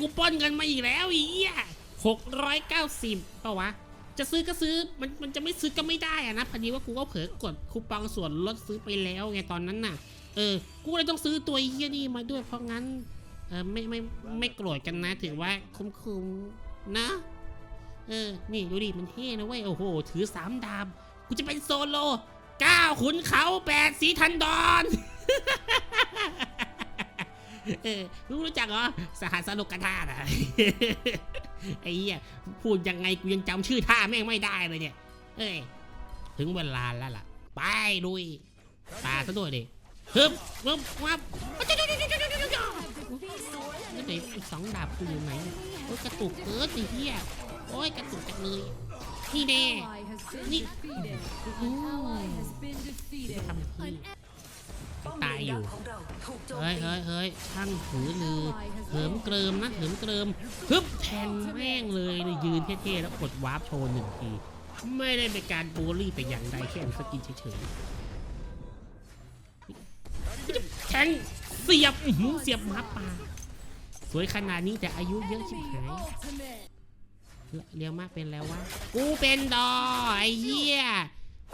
กูปล้นเงินมาอีกแล้วอีอะหกร้อยเก้าสิบป่ะวะ จะซื้อก็ซื้อมันมันจะไม่ซื้อก็ไม่ได้อะนะพอดีว่ากูก็เผลอกดคูปองส่วนลดซื้อไปแล้วไงตอนนั้นน่ะ เออ กูเลยต้องซื้อตัวเฮียนี่มาด้วยเพราะงั้น เออไม่ไม่ไม่โกรธกันนะ ถือว่าคุ้มคุ้มๆนะ เออ นี่ดูดิมันเท่นะเว้ยโอ้โห ถือสามดาบกูจะเป็นโซโลเก้าขุนเขาแปดสีทันดอน เออรู้จักเหรอสหัสนุกกท่าอะไอ้เหี้ยพูดยังไงกูยังจำชื่อท่าแม่งไม่ได้เลยเนี่ย เอ้ยถึงเวลาแล้วล่ะ ไปลุยปาซะด้วยดิฮึบฮึบวับนี่ไหนสองดาบกูอยู่ไหนโอ้ยกระตุกเกินไอ้เหี้ยโอ้ยกระตุกจังเลยนี่แน่นี่ An ally has been defeated. ทำที่ ตายอยู่ของเราถูกโจมเฮ้ยตีเฮ้ยเฮ้ยช่างหือลือเหิมเกริมนะเหิมเกริมฮึบแทงแม่งเลยเลยยืนเท่ๆแล้วกดวาร์ปโชว์หนึ่งที ไม่ได้เป็นการบูลลี่แต่อย่างใดแค่อันสกินเฉยๆแทงเสียบอื้อหือเสียบหมาป่าสวยขนาดนี้แต่อายุเยอะชิบหาย Ultimate. เรียวมากเป็นแล้ววะ กูเป็นดอไอ้เหี้ย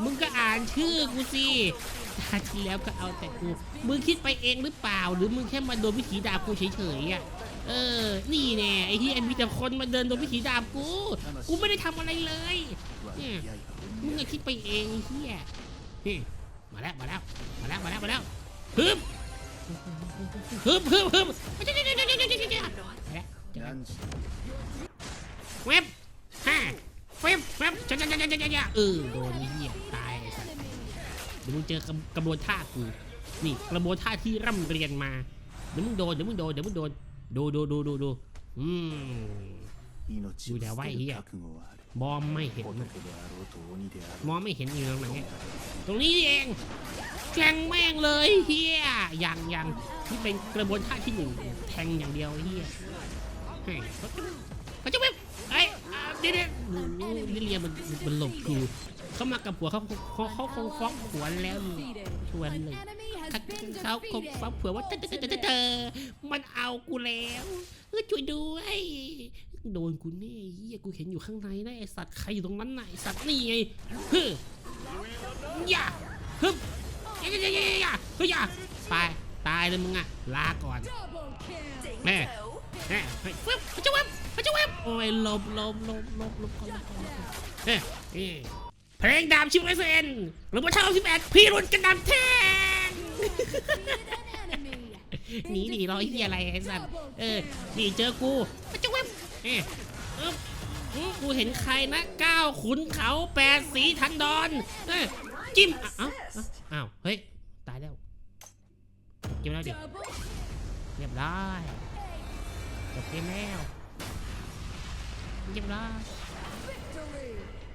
มึงก็อ่านชื่อกูสิชาที่แล้วก็เอาแต่กู มึงคิดไปเองหรือเปล่า หรือมึงแค่มาโดนวิถีดาบกูเฉยๆอะ เออ นี่แน่ไอ้เหี้ยมีแต่คนมาเดินโดนวิถีดาบกู กูไม่ได้ทำอะไรเลยเนี่ยมึงก็คิดไปเองเหี้ยนี่มาแล้วมาแล้วมาแล้วมาแล้วมาแล้วฮึบฮึบฮึบฮึบมาแล้วเจอกันเว็บห้าเว็บเว็บจ้าจ้าจ้าจ้าจ้าจ้าเออโดนเหี้ย เดี๋ยวมึงเจอกระกระบวนท่ากู นี่กระบวนท่าที่ร่ำเรียนมา เดี๋ยวมึงโดน เดี๋ยวมึงโดน เดี๋ยวมึงโดน ดูดูดูดูดูอืมดูแต่ว่าไเฮียมองไม่เห็น มองไม่เห็นอยู่ตรงไหนตรงนี้เองแทงแม่งเลยเฮียอย่างอย่างที่เป็นกระบวนท่าที่หนึ่งแทงอย่างเดียวเฮียเฮ้ยเขาจะไม่ไอ้เดี๋ยวเดี๋ยวเรียมันมันหลบกู เขามากับผัวเขาเขาเขาคงฟ้องผัวแล้วชวนเลยเขาเขาคงฟ้องผัวว่าเธอเธอเธอมันเอากูแล้วเออช่วยด้วยโดนกูแน่เฮียกูเห็นอยู่ข้างในนะไอสัตว์ใครอยู่ตรงนั้นน่ะไอสัตว์นี่ไงเฮ้ยอย่าฮึบอย่าอย่าอย่าอย่าอย่าเฮ้ยอย่าตายตายเลยมึงอะลาก่อนแม่แจ๋วแม่เฮ้ยเว็บเขาจะเว็บเขาเว็บโอ้ยหลบหลบหลบหลบหลบก่อนเฮ้ย เพลงดาบชิวไรเซนหรือว่าชาวสิบแปดพี่รุ่นกันดำแทงหนีหนีรอยเหียอะไรไอ้สัตว์เออหนีเจอกูมันจะเว็บเอ๊ะอึ๊บอื้อกูเห็นใครนะก้าวขุนเขาแปดสีทันดอนเออจิ้มอ้าเอ้าวเฮ้ยตายแล้วเก็บแล้วดิเรียบร้อยจบเกมแล้วเรียบร้อย